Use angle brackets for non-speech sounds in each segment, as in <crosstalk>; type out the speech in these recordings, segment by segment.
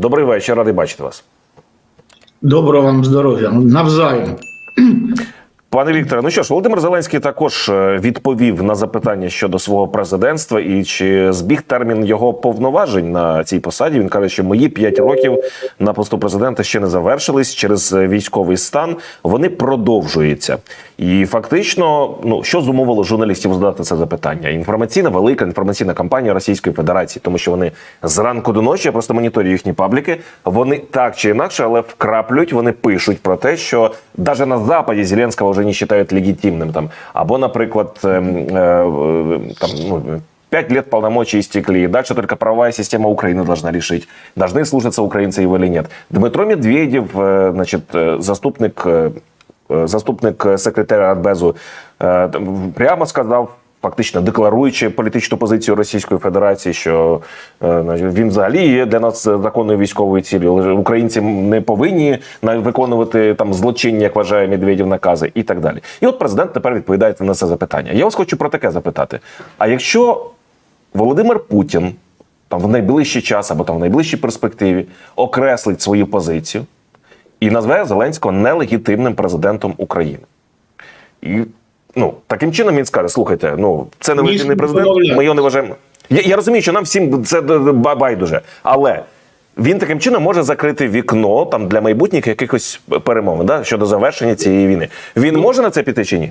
Добрий вечір, радий бачити вас. Доброго вам здоров'я. Навзаєм. Пане Вікторе, ну що ж, Володимир Зеленський також е, відповів на запитання щодо свого президентства і чи збіг термін його повноважень на цій посаді. Він каже, що мої 5 років на посту президента ще не завершились через військовий стан. Вони продовжуються. І фактично, ну що зумовило журналістів задати це запитання? Інформаційна велика інформаційна кампанія Російської Федерації, тому що вони зранку до ночі я просто моніторю їхні пабліки. Вони так чи інакше, але вкраплюють, вони пишуть про те, що навіть на западі Зеленського вже не вважають легітимним там, або, наприклад, ем, е, е, там ну. Пять лет полномочий истекли. Дальше только правовая система Украины должна решить, должны слушаться украинцы его или нет. Дмитро Медведев, э, значит, э, заступник, э, э, заступник секретаря Радбезу, е, прямо сказав, фактично декларуючи політичну позицію Російської Федерації, що е, він взагалі є для нас законною військовою цілею. Українці не повинні виконувати там злочинні, як вважає Медведєв, накази і так далі. І от президент тепер відповідає на це запитання. Я вас хочу про таке запитати: а якщо Володимир Путін там в найближчий час або там в найближчій перспективі окреслить свою позицію і назве Зеленського нелегітимним президентом України. І ну, таким чином він скаже: слухайте, ну це нелегітимний президент, ми його не вважаємо. Я, я розумію, що нам всім це байдуже, але. Він таким чином може закрити вікно там для майбутніх якихось перемовин да, щодо завершення цієї війни. Він може на це піти чи ні?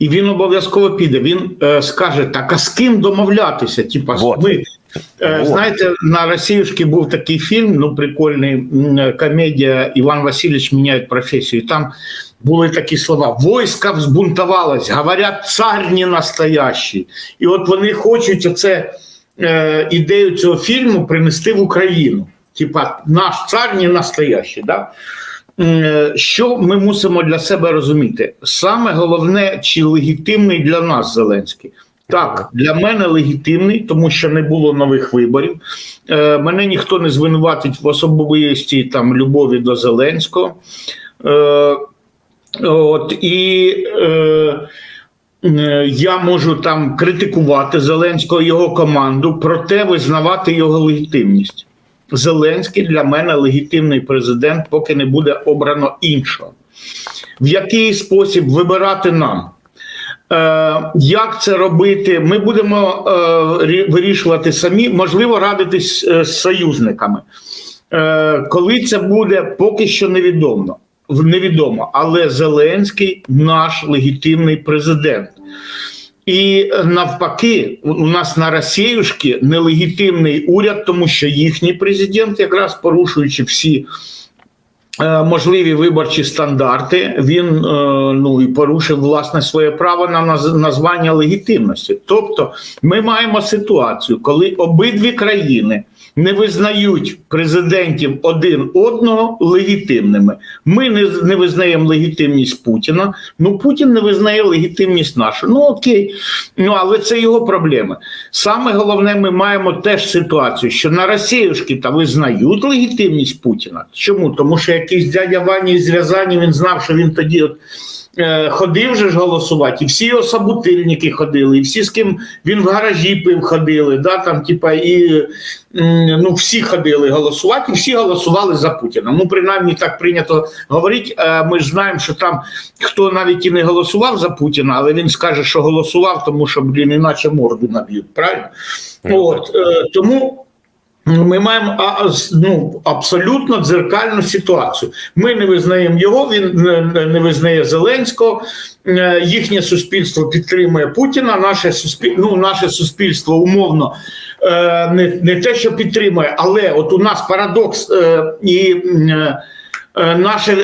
І він обов'язково піде. Він е, скаже: так, а з ким домовлятися? Типа, Вот. ми. Е, Вот. Знаєте, на Росіюшки був такий фільм, ну прикольний комедія Іван Васильович міняє професію. І Там були такі слова: войска взбунтовалось, говорять, цар не настоящий. І от вони хочуть оце е, ідею цього фільму принести в Україну. Типа, наш цар не настоящий. Да? М, Що ми мусимо для себе розуміти? Саме головне, чи легітимний для нас Зеленський. Так, для мене легітимний, тому що не було нових виборів. Е, мене ніхто не звинуватить в особистій там любові до Зеленського. Е, от і е, е, я можу там критикувати Зеленського його команду, проте визнавати його легітимність. Зеленський для мене легітимний президент, поки не буде обрано іншого. В який спосіб вибирати нам? Е, як це робити? Ми будемо е, вирішувати самі, можливо, радитись е, з союзниками. Коли це буде, поки що невідомо. Невідомо, але Зеленський наш легітимний президент. І е, навпаки, у нас на Росіюшки нелегітимний уряд, тому що їхній президент, якраз порушуючи всі можливі виборчі стандарти, він е, ну і порушив власне своє право на названня легітимності. Тобто, ми маємо ситуацію, коли обидві країни не визнають президентів один одного легітимними. Ми не, не визнаємо легітимність Путіна. Ну Путін не визнає легітимність нашу. Ну окей, ну але це його проблеми. Саме головне, ми маємо теж ситуацію, що на Росіюшки та визнають легітимність Путіна. Чому? Тому що якийсь дядя Ваня із Рязані він знав, що він тоді от. е, Ходив же ж голосувати, і всі його собутильники ходили, і всі, з ким він в гаражі пив, ходили, да, там, типа, і м, ну, всі ходили голосувати, і всі голосували за Путіна. Ну, принаймні так прийнято говорити. Е, Ми ж знаємо, що там хто навіть і не голосував за Путіна, але він скаже, що голосував, тому що, блін, іначе морду наб'ють, правильно? От, е, тому. Ми маємо ну, абсолютно дзеркальну ситуацію. Ми не визнаємо його, він не, визнає Зеленського. Е, Їхнє суспільство підтримує Путіна. Наше суспільство, ну, наше суспільство умовно е, не, не те, що підтримує, але от у нас парадокс е, і наша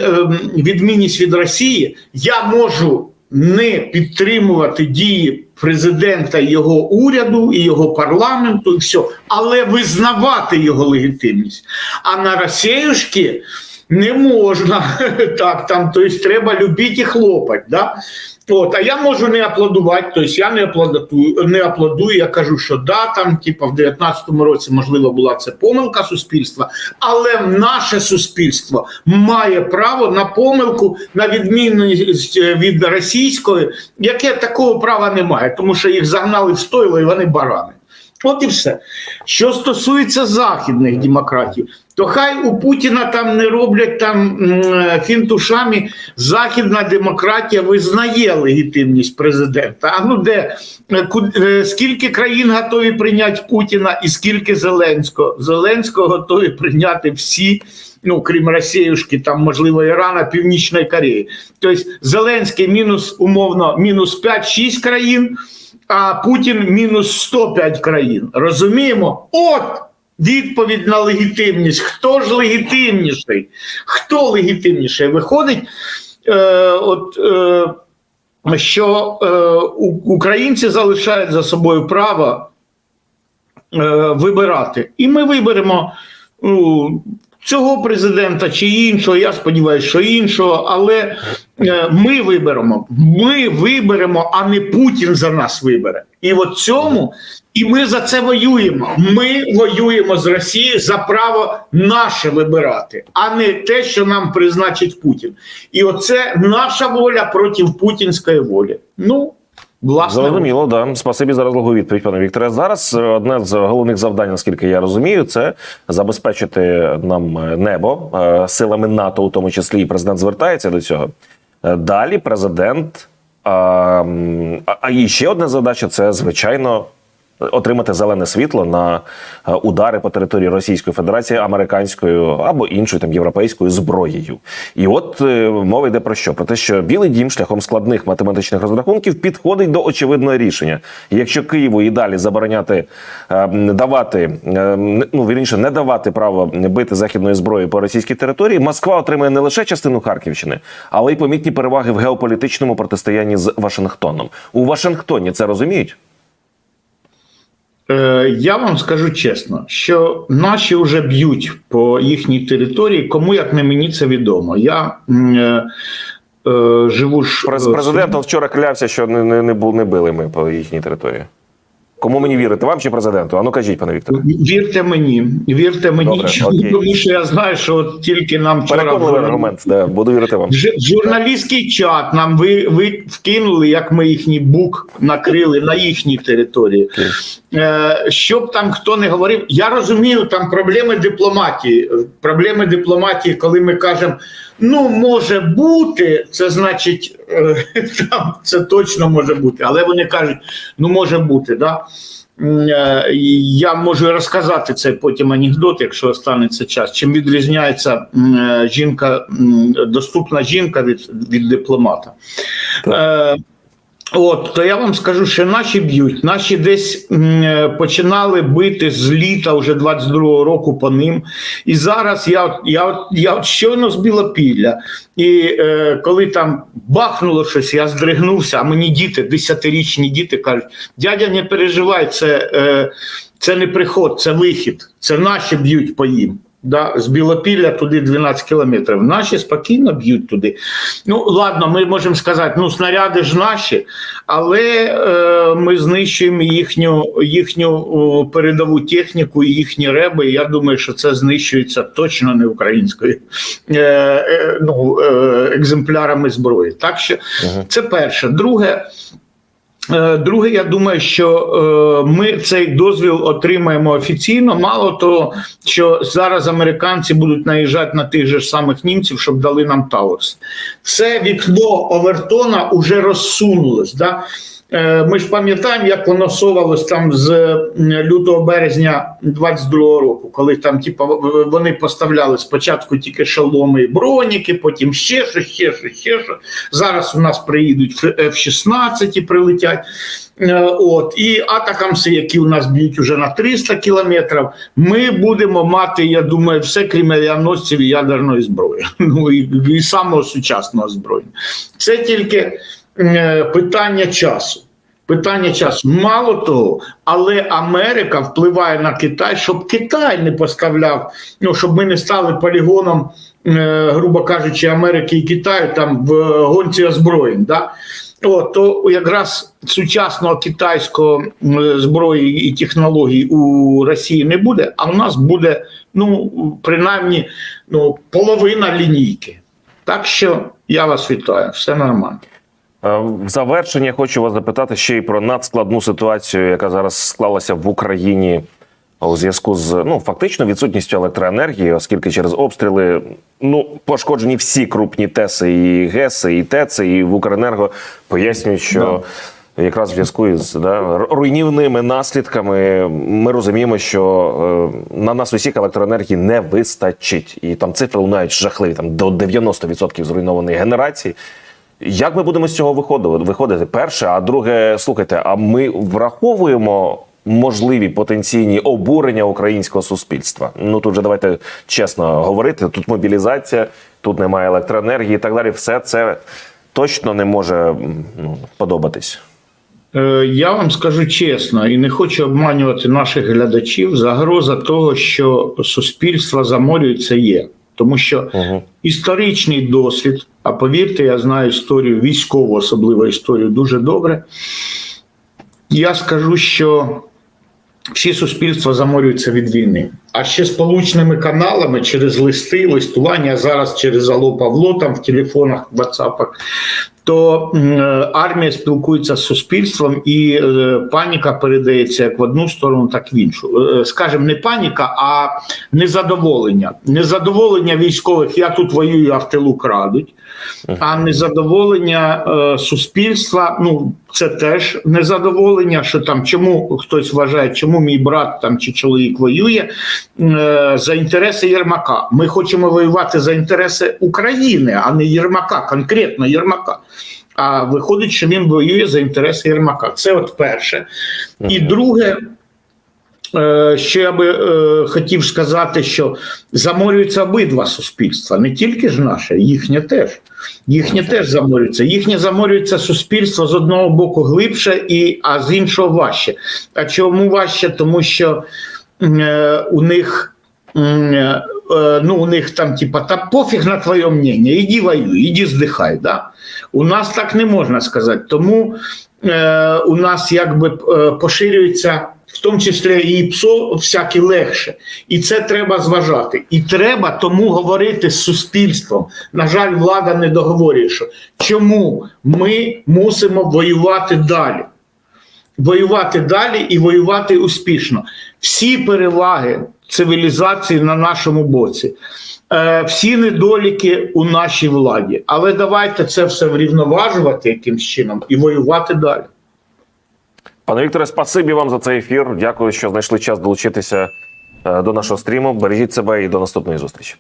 відмінність від Росії. Я можу не підтримувати дії президента, його уряду і його парламенту, і все, але визнавати його легітимність. А на Росіюшки не можна <laughs> так. Там тобто треба любити і хлопати. Да? От, а я можу не аплодувати, тобто я не аплодую, не аплодую, я кажу, що да, там, типа, в 19-му році, можливо, була це помилка суспільства, але наше суспільство має право на помилку, на відмінність е, від російської, яке такого права немає, тому що їх загнали в стойло і вони барани. От і все. Що стосується західних демократів, то хай у Путіна там не роблять там фінтушами. Західна демократія визнає легітимність президента. А ну де Е, ку- е, скільки країн готові прийняти Путіна, і скільки Зеленського? Зеленського готові прийняти всі. Ну, крім Росіюшки, там можливо Ірана, Північної Кореї. Тобто Зеленський мінус умовно мінус 5-6 країн, а Путін мінус 105 країн. Розуміємо? От відповідь на легітимність. Хто ж легітимніший? Хто легітимніший? Виходить, е, от, е, що е, українці залишають за собою право е, вибирати. І ми виберемо ну, цього президента чи іншого. Я сподіваюся, що іншого, але ми виберемо. Ми виберемо, а не Путін за нас вибере. І от цьому, і ми за це воюємо. Ми воюємо з Росією за право наше вибирати, а не те, що нам призначить Путін. І оце наша воля проти путінської волі. Ну, власне, Зрозуміло, да. Спасибі за розлогу відповідь, пане Вікторе. Зараз е, одне з головних завдань, наскільки я розумію, це забезпечити нам е, небо е, силами НАТО, у тому числі і президент звертається до цього. Е, Далі президент. А, а, і ще одна задача це звичайно. Отримати зелене світло на е, удари по території Російської Федерації американською або іншою там європейською зброєю. І от е, мова йде про що? Про те, що Білий Дім шляхом складних математичних розрахунків підходить до очевидного рішення. Якщо Києву і далі забороняти е, давати, ну вірніше, не давати право бити західною зброєю по російській території, Москва отримає не лише частину Харківщини, але й помітні переваги в геополітичному протистоянні з Вашингтоном. У Вашингтоні це розуміють? Е, Я вам скажу чесно, що наші вже б'ють по їхній території. Кому як не мені це відомо. Я е, е, живу ж е, Президент вчора клявся, що не, не, не, не били ми по їхній території. Кому мені вірити? Вам чи президенту? А ну кажіть, пане Вікторе. Вірте мені, вірте мені, Добре, окей. тому що я знаю, що от тільки нам вчора Переконливий аргумент, да, буду вірити вам. Ж- журналістський чат нам ви, ви вкинули, як ми їхній бук накрили на їхній території. Е, щоб там хто не говорив, я розумію, там проблеми дипломатії. Проблеми дипломатії, коли ми кажемо, ну може бути, це значить, е, <laughs> там це точно може бути. Але вони кажуть, ну може бути, да. Е, Я можу розказати цей потім анекдот, якщо останеться час. Чим відрізняється е, жінка, доступна жінка від, від дипломата. Е, От, то я вам скажу, що наші б'ють. Наші десь е, починали бити з літа вже 22-го року по ним. І зараз я, я, я щойно з Білопілля. І е, коли там бахнуло щось, я здригнувся, а мені діти, десятирічні діти кажуть: дядя, не переживай, це, е, це не приход, це вихід. Це наші б'ють по їм. Да, з Білопілля туди 12 кілометрів. Наші спокійно б'ють туди. Ну, ладно, ми можемо сказати, ну, снаряди ж наші, але е, ми знищуємо їхню, їхню передову техніку і їхні реби. Я думаю, що це знищується точно не українською е, е, ну, е, екземплярами зброї. Так що це перше. Друге. Е, Друге, я думаю, що е, ми цей дозвіл отримаємо офіційно. Мало того, що зараз американці будуть наїжджати на тих же самих німців, щоб дали нам Таурс. Це вікно Овертона вже розсунулось. Да? Е, Ми ж пам'ятаємо, як воно совалось там з лютого березня 22-го року, коли там, типу, вони поставляли спочатку тільки шоломи і броніки, потім ще що, ще що, ще що. Зараз у нас приїдуть F-16 і прилетять. Е, От і атакамси, які у нас б'ють уже на 300 кілометрів, ми будемо мати, я думаю, все крім авіаносців і ядерної зброї. <laughs> Ну і, і самого сучасного зброї. Це тільки е, питання часу. Питання часу. Мало того, але Америка впливає на Китай, щоб Китай не поставляв, ну щоб ми не стали полігоном, е, грубо кажучи, Америки і Китаю там в гонці озброєнь. Да? О, то якраз сучасного китайського е, зброї і технологій у Росії не буде, а у нас буде ну принаймні ну, половина лінійки. Так що я вас вітаю, все нормально. Е, В завершення хочу вас запитати ще й про надскладну ситуацію, яка зараз склалася в Україні у зв'язку з ну фактично відсутністю електроенергії, оскільки через обстріли ну пошкоджені всі крупні ТЕСи, і ГЕСи, і ТЕЦи, і в Укренерго пояснюють, що. Якраз в зв'язку із да, руйнівними наслідками ми розуміємо, що е, на нас усіх електроенергії не вистачить, і там цифри лунають жахливі там до 90% зруйнованої генерації. Як ми будемо з цього виходити? Перше, а друге, слухайте, а ми враховуємо можливі потенційні обурення українського суспільства. Ну тут же давайте чесно говорити. Тут мобілізація, тут немає електроенергії і так далі. Все це точно не може ну, подобатись. Е, Я вам скажу чесно і не хочу обманювати наших глядачів. Загроза того, що суспільство заморюється, є. Тому що Угу. історичний досвід, а повірте, я знаю історію військову, особливо історію дуже добре. Я скажу, що всі суспільства заморюються від війни. А ще сполучними каналами через листи, листування, а зараз через Алло Павло там в телефонах, в WhatsApp, то е, армія спілкується з суспільством, і е, паніка передається як в одну сторону, так в іншу. Скажем, не паніка, а незадоволення. Незадоволення військових. Я тут воюю, а в тилу крадуть. А незадоволення е, суспільства, ну це теж незадоволення, що там чому хтось вважає, чому мій брат там чи чоловік воює е, за інтереси Єрмака. Ми хочемо воювати за інтереси України, а не Єрмака, конкретно Єрмака. А виходить, що він воює за інтереси Єрмака. Це от перше. І друге, Е, Що я би е, хотів сказати, що заморюються обидва суспільства, не тільки ж наше, їхнє теж. Їхнє теж заморюється. Їхнє заморюється суспільство з одного боку глибше, і, а з іншого важче. А чому важче? Тому що е, у них. е, е, Ну, у них там, типа, та пофіг на твоє мнення, іди воюй, іди здихай. Да? У нас так не можна сказати. Тому е, у нас якби поширюється в тому числі і ПСО всякі легше. І це треба зважати. І треба тому говорити з суспільством. На жаль, влада не договорює, що чому ми мусимо воювати далі. Воювати далі і воювати успішно. Всі переваги цивілізації на нашому боці, е, всі недоліки у нашій владі. Але давайте це все врівноважувати якимсь чином і воювати далі. Пане Вікторе, спасибі вам за цей ефір. Дякую, що знайшли час долучитися е, до нашого стріму. Бережіть себе і до наступної зустрічі.